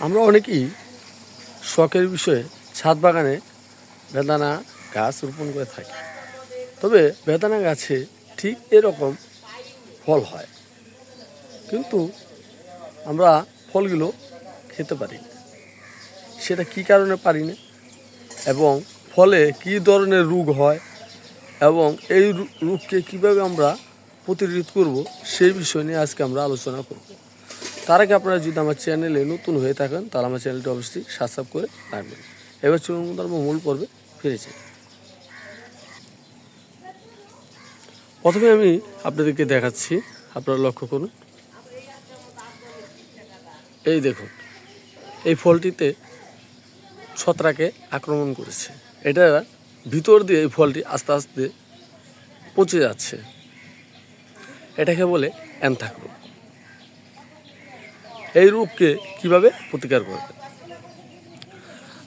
আমরা অনেকেই শখের বিষয়ে ছাদ বাগানে বেদানা গাছ রোপণ করে থাকি। তবে বেদানা গাছে ঠিক এরকম ফল হয়। কিন্তু আমরা ফলগুলো খেতে পারি না। সেটা কী কারণে পারি না? এবং ফলে কী ধরনের রোগ হয়? এবং এই রোগকে কীভাবে আমরা প্রতিরোধ করব? সেই বিষয় নিয়ে আজকে আমরা আলোচনা করব। তার আগে আপনারা যদি আমার চ্যানেলে নতুন হয়ে থাকেন, তাহলে আমার চ্যানেলটি অবশ্যই সাবস্ক্রাইব করে রাখবেন। এবার চলুন আমরা মূল পর্বে ফিরেছি প্রথমে আমি আপনাদেরকে দেখাচ্ছি, আপনারা লক্ষ্য করুন। এই দেখুন, এই ফলটিতে ছত্রাকে আক্রমণ করেছে। এটা ভিতর দিয়ে এই ফলটি আস্তে আস্তে পচে যাচ্ছে। এটাকে বলে অ্যান্থাক রোগ এই রোগকে কীভাবে প্রতিকার করবে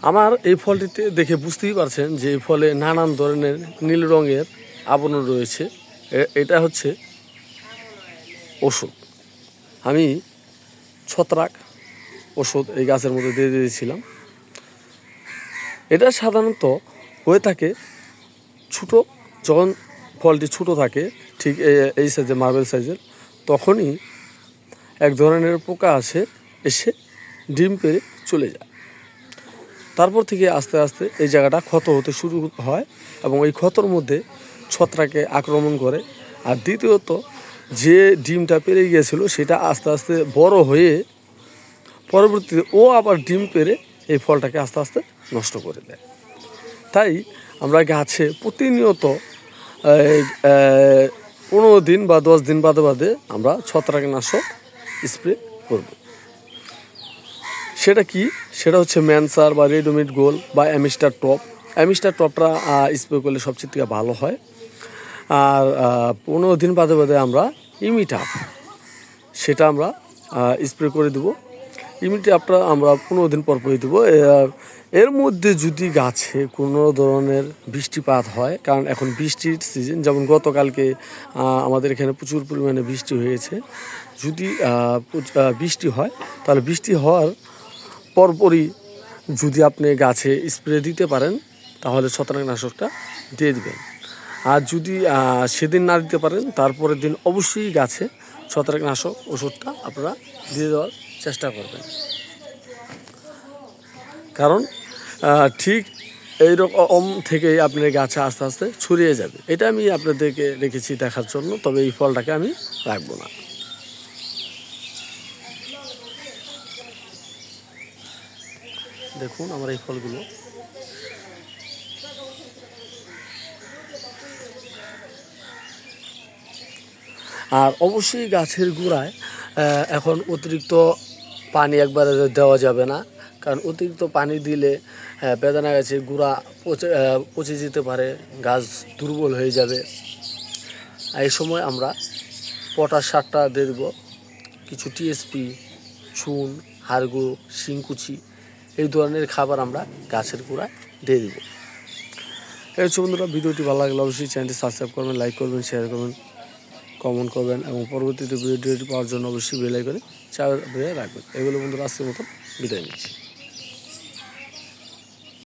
আমার এই ফলটিতে দেখে বুঝতেই পারছেন যে এই ফলে নানান ধরনের নীল রঙের আবরণ রয়েছে। এটা হচ্ছে ওষুধ। আমি ছত্রাক ওষুধ এই গাছের মধ্যে দিয়ে দিয়েছিলাম। এটা সাধারণত হয়ে থাকে ছোটো, যখন ফলটি ছোটো থাকে, ঠিক এই- সাইজের মার্বেল সাইজের তখনই এক ধরনের পোকা আসে, এসে ডিম পেরে চলে যায়। তারপর থেকে আস্তে আস্তে এই জায়গাটা ক্ষত হতে শুরু হয় এবং এই ক্ষতর মধ্যে ছত্রাকে আক্রমণ করে। আর দ্বিতীয়ত, যে ডিমটা পেরে গিয়েছিল, সেটা আস্তে আস্তে বড় হয়ে পরবর্তীতে ও আবার ডিম পেরে এই ফলটাকে আস্তে আস্তে নষ্ট করে দেয়। তাই আমরা গাছে প্রতিনিয়ত পনেরো দিন বা দশ দিন বাদে বাদে আমরা ছত্রাকনাশক স্প্রে করব। সেটা কি? সেটা হচ্ছে ম্যানসার বা রেডোমেড গোল বা অ্যামিস্টার টপ। অ্যামিস্টার টপটা স্প্রে করলে সবচেয়ে থেকে ভালো হয়। আর পনেরো দিন বাদে বাদে আমরা ইমিটাপ, সেটা আমরা স্প্রে করে দেবো। ইমিটাপটা আমরা পনেরো দিন পর পরই দেবো। এর মধ্যে যদি গাছে কোনো ধরনের বৃষ্টিপাত হয়, কারণ এখন বৃষ্টির সিজন যেমন গতকালকে আমাদের এখানে প্রচুর পরিমাণে বৃষ্টি হয়েছে। যদি বৃষ্টি হয়, তাহলে বৃষ্টি হওয়ার পরপরই যদি আপনি গাছে স্প্রে দিতে পারেন, তাহলে ছত্রাকনাশকটা দিয়ে দেবেন। আর যদি সেদিন না দিতে পারেন, তারপরের দিন অবশ্যই গাছে ছত্রাকনাশক ওষুধটা আপনারা দিয়ে দেওয়ার চেষ্টা করবেন। কারণ ঠিক এই রকম থেকেই আপনার গাছে আস্তে আস্তে ছড়িয়ে যাবে। এটা আমি আপনাদেরকে রেখেছি দেখার জন্য, তবে এই ফলটাকে আমি রাখব না। দেখুন আমার এই ফলগুলো। আর অবশ্যই গাছের গোড়ায় এখন অতিরিক্ত পানি একবারে দেওয়া যাবে না। কারণ অতিরিক্ত পানি দিলে বেদানা গাছের গুঁড়া পচে পচে যেতে পারে, গাছ দুর্বল হয়ে যাবে। এই সময় আমরা পটাশ সারটা দিয়ে দেবো। কিছু টিএসপি চুন, হাড়গুঁড়ো, শিংকুচি, এই ধরনের খাবার আমরা গাছের গোড়ায় দিয়ে দেবো। এই হচ্ছে বন্ধুরা, ভিডিওটি ভালো লাগলে অবশ্যই চ্যানেলটি সাবস্ক্রাইব করবেন, লাইক করবেন শেয়ার করবেন। কমেন্ট করবেন এবং পরবর্তীতে ভিডিওটি পাওয়ার জন্য অবশ্যই বেলাই করে চার রাখবেন। এগুলো বন্ধুরা আজকের মতো বিদায় নিচ্ছি।